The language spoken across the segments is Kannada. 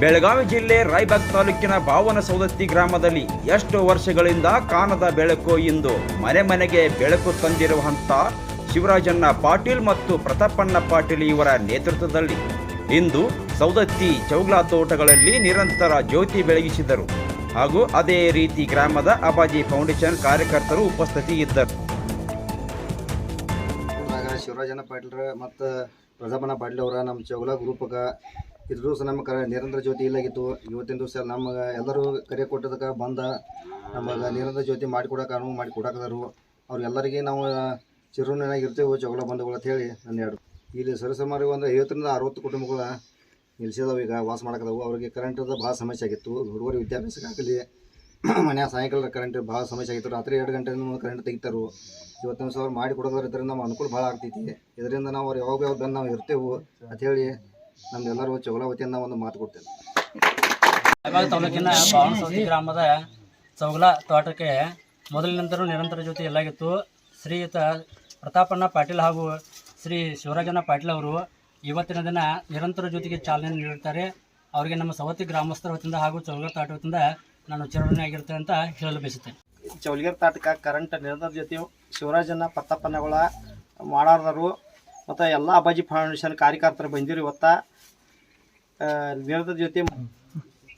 ಬೆಳಗಾವಿ ಜಿಲ್ಲೆ ರಾಯಬಾಗ್ ತಾಲೂಕಿನ ಬಾವನ ಸೌದತ್ತಿ ಗ್ರಾಮದಲ್ಲಿ ಎಷ್ಟು ವರ್ಷಗಳಿಂದ ಕಾಣದ ಬೆಳಕು ಇಂದು? ಮನೆ ಮನೆಗೆ ಬೆಳಕು ತಂದಿರುವಂತ ಶಿವರಾಜಣ್ಣ ಪಾಟೀಲ್ ಮತ್ತು ಪ್ರತಾಪಣ್ಣ ಪಾಟೀಲ್ ಇವರ ನೇತೃತ್ವದಲ್ಲಿ ಇಂದು ಸೌದತ್ತಿ ಚೌಗ್ಲಾ ತೋಟಗಳಲ್ಲಿ ನಿರಂತರ ಜ್ಯೋತಿ ಬೆಳಗಿಸಿದರು. ಹಾಗೂ ಅದೇ ರೀತಿ ಗ್ರಾಮದ ಅಬಾಜಿ ಫೌಂಡೇಶನ್ ಕಾರ್ಯಕರ್ತರು ಉಪಸ್ಥಿತಿ ಇದ್ದರು. ಶಿವರಾಜಣ್ಣ ಪಾಟೀಲ್ರ ಮತ್ತು ಪ್ರತಾಪನ ಪಾಟೀಲ್ ಅವರ, ನಮ್ಮ ಚೌಲ ಗ್ರೂಪಕ್ಕೆ ಇದ್ರ ಸಹ ನಮ್ಮ ಕ ನಿರಂತರ ಜ್ಯೋತಿ ಇಲ್ಲಾಗಿತ್ತು. ಇವತ್ತಿನ ದಿವಸ ನಮಗೆ ಎಲ್ಲರೂ ಕರೆ ಕೊಟ್ಟದಕ್ಕೆ ಬಂದ. ನಮಗೆ ನಿರಂತರ ಜ್ಯೋತಿ ಮಾಡಿಕೊಡಕ್ಕೆ ಅನುವು ಮಾಡಿ ಕೊಡಾಕದಾರು. ಅವ್ರಿಗೆಲ್ಲರಿಗೆ ನಾವು ಚಿರುನಾಗಿ ಇರ್ತೇವೆ ಚೌಲ ಬಂಧುಗಳು ಹೇಳಿ ನನ್ನ ಎರಡು. ಇಲ್ಲಿ ಸರಿಸುಮಾರು ಒಂದು ಐವತ್ತರಿಂದ ಅರವತ್ತು ಕುಟುಂಬಗಳ ನಿಲ್ಸಿದಾವೆ, ಈಗ ವಾಸ ಮಾಡಕ್ಕದವು ಅವ್ರಿಗೆ ಕರೆಂಟದ ಭಾಳ ಸಮಸ್ಯೆ ಆಗಿತ್ತು. ಹುಡುಗರು ವಿದ್ಯಾಭ್ಯಾಸಕ್ಕಾಗಲಿ ಮನ್ಯಾಗ ಸಾಯಂಕಾಲ ಕರೆಂಟ್ ಭಾಳ ಸಮಸ್ಯೆ ಆಗಿತ್ತು. ರಾತ್ರಿ ಎರಡು ಗಂಟೆಯಿಂದ ಕರೆಂಟ್ ತೆಗಿತಾರು. ಇವತ್ತಿನ ಸಾವಿರ ಮಾಡಿ ಕೊಡೋದ್ರ ಇದರಿಂದ ನಮ್ಮ ಅನುಕೂಲ ಭಾಳ ಆಗ್ತೈತಿ. ಇದರಿಂದ ನಾವು ಅವ್ರು ಯಾವಾಗ ಯಾವಾಗ ಬಂದು ನಾವು ಇರ್ತೇವೆ ಅಂತ ಹೇಳಿ ಚೌಲ ವತಿಯಿಂದ ಒಂದು ಮಾತು ಕೊಡ್ತೇವೆ. ತಾಲೂಕಿನ ಬಾವನಸೌತಿ ಗ್ರಾಮದ ಚೌಗಲ ತೋಟಕ್ಕೆ ಮೊದಲಿನಿಂದಲೂ ನಿರಂತರ ಜ್ಯೋತಿ ಎಲ್ಲಾಗಿತ್ತು ಶ್ರೀಯುತ ಪ್ರತಾಪಣ್ಣ ಪಾಟೀಲ್ ಹಾಗೂ ಶ್ರೀ ಶಿವರಾಜಣ್ಣ ಪಾಟೀಲ್ ಅವರು ಇವತ್ತಿನ ದಿನ ನಿರಂತರ ಜ್ಯೋತಿಗೆ ಚಾಲನೆ ನೀಡುತ್ತಾರೆ ಅವರಿಗೆ ನಮ್ಮ ಸವತಿ ಗ್ರಾಮಸ್ಥರ ವತಿಯಿಂದ ಹಾಗೂ ಚೌಗಲ ತೋಟ ವತಿಯಿಂದ ನಾನು ಚುನಾವಣೆ ಆಗಿರ್ತೇನೆ ಅಂತ ಹೇಳಲು ಬಯಸುತ್ತೇನೆ. ಚೌಲಿಗೆರ್ ತಾಟಕ ಕರೆಂಟ್ ನಿರಂತರ ಜೊತೆ ಶಿವರಾಜನ ಪತ್ತಪ್ಪನಗಳ ಮಾಡಾರ್ದರು ಮತ್ತು ಎಲ್ಲ ಅಬಾಜಿ ಫೌಂಡೇಶನ್ ಕಾರ್ಯಕರ್ತರು ಬಂದಿರು ಇವತ್ತು. ನಿರಂತರ ಜೊತೆ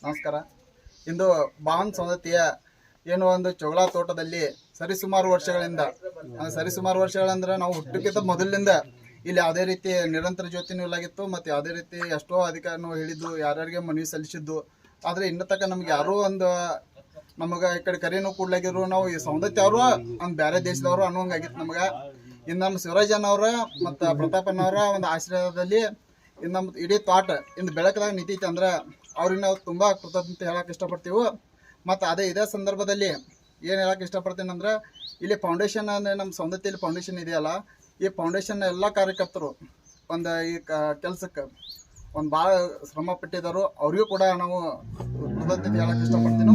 ನಮಸ್ಕಾರ. ಇಂದು ಭಾವನ್ ಸೌದತ್ತಿಯ ಏನು ಒಂದು ಚೌಳ ತೋಟದಲ್ಲಿ ಸರಿಸುಮಾರು ವರ್ಷಗಳಿಂದ ಆ, ಸರಿಸುಮಾರು ವರ್ಷಗಳಂದ್ರೆ ನಾವು ಹುಟ್ಟಕ್ಕಿಂತ ಮೊದಲಿನಿಂದ ಇಲ್ಲಿ ಯಾವುದೇ ರೀತಿ ನಿರಂತರ ಜ್ಯೋತಿನೂ ಇಲ್ಲಾಗಿತ್ತು ಮತ್ತು ಯಾವುದೇ ರೀತಿ ಎಷ್ಟೋ ಅಧಿಕಾರಿನೂ ಹೇಳಿದ್ದು ಯಾರ್ಯಾರಿಗೆ ಮನವಿ ಸಲ್ಲಿಸಿದ್ದು ಆದರೆ ಇನ್ನ ತನಕ ನಮ್ಗೆ ಯಾರು ಒಂದು ನಮಗ ಈ ಕಡೆ ಕರೆನೂ ಕೂಡ್ಲಾಗಿದ್ರು. ನಾವು ಈ ಸೌಂದತ್ಯ ಅವರು ಒಂದ್ ಬೇರೆ ದೇಶದವರು ಅನ್ನೋಂಗಾಗಿತ್ತು ನಮಗೆ. ಇನ್ನು ನಮ್ಮ ಶಿವರಾಜನ್ ಅವರ ಮತ್ತು ಪ್ರತಾಪಣ್ಣವರ ಒಂದು ಆಶ್ರಯದಲ್ಲಿ ಇನ್ನು ನಮ್ಮ ಇಡೀ ತೋಟ ಇನ್ನು ಬೆಳಕದಾಗ ನಿಂತೈತೆ ಅಂದ್ರೆ ಅವ್ರಿಗೆ ನಾವು ತುಂಬ ಕೃತಜ್ಞತೆ ಹೇಳಕ್ಕೆ ಇಷ್ಟಪಡ್ತೀವಿ. ಮತ್ತು ಅದೇ ಇದೇ ಸಂದರ್ಭದಲ್ಲಿ ಏನು ಹೇಳಕ್ಕೆ ಇಷ್ಟಪಡ್ತೀನಿ ಅಂದ್ರೆ ಇಲ್ಲಿ ಫೌಂಡೇಶನ್ ಅಂದರೆ ನಮ್ಮ ಸೌಂದರ್ಯದಲ್ಲಿ ಫೌಂಡೇಶನ್ ಇದೆಯಲ್ಲ, ಈ ಫೌಂಡೇಶನ್ ಎಲ್ಲ ಕಾರ್ಯಕರ್ತರು ಒಂದು ಈ ಕೆಲಸಕ್ಕೆ ಒಂದು ಭಾಳ ಶ್ರಮ ಪಟ್ಟಿದ್ದಾರೋ. ಅವ್ರಿಗೂ ಕೂಡ ನಾವು ಕೃತಜ್ಞತೆ ಹೇಳಕ್ಕೆ ಇಷ್ಟಪಡ್ತೀನಿ.